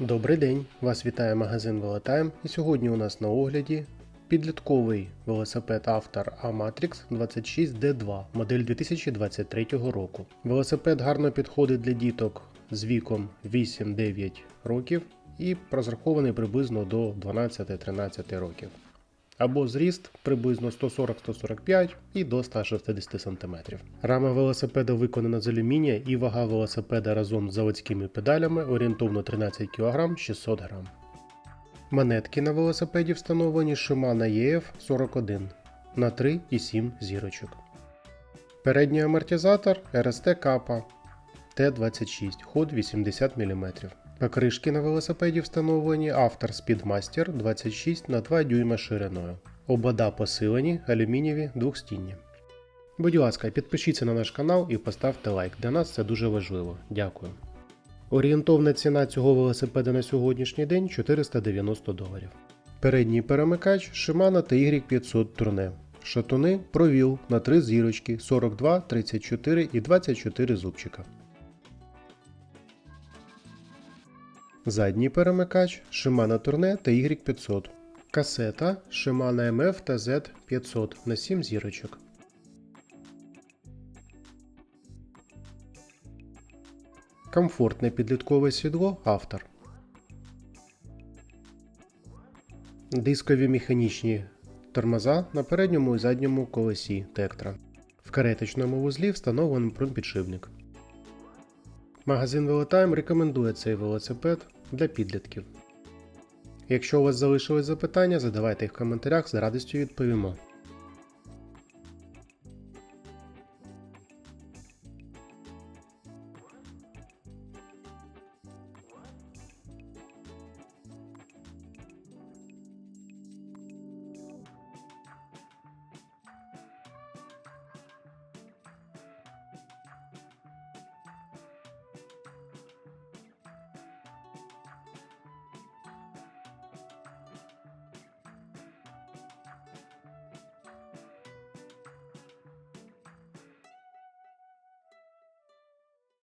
Добрий день! Вас вітає магазин Велотайм і сьогодні у нас на огляді підлітковий велосипед автор A-Matrix 26D2, модель 2023 року. Велосипед гарно підходить для діток з віком 8-9 років і розрахований приблизно до 12-13 років. Або зріст приблизно 140-145 і до 160 см. Рама велосипеда виконана з алюмінія і вага велосипеда разом з заводськими педалями орієнтовно 13 кг 600 г. Монетки на велосипеді встановлені Shimano EF41 на 3,7 зірочок. Передній амортизатор RST Kappa T26 ход 80 мм. Покришки на велосипеді встановлені автор Speedmaster 26 на 2 дюйма шириною. Обода посилені, алюмінієві двохстінні. Будь ласка, підпишіться на наш канал і поставте лайк. Для нас це дуже важливо. Дякую. Орієнтовна ціна цього велосипеда на сьогоднішній день 490 доларів. Передній перемикач Shimano TY500 Tourne. Шатуни провіл на 3 зірочки 42, 34 і 24 зубчика. Задній перемикач Shimano Tourne TY500. Касета Shimano MF та Z500 на 7 зірочок. Комфортне підліткове сідло автор. Дискові механічні тормоза на передньому і задньому колесі Тектра. В кареточному вузлі встановлений прунпідшипник. Магазин Велотайм рекомендує цей велосипед для підлітків. Якщо у вас залишились запитання, задавайте їх в коментарях, з радістю відповімо.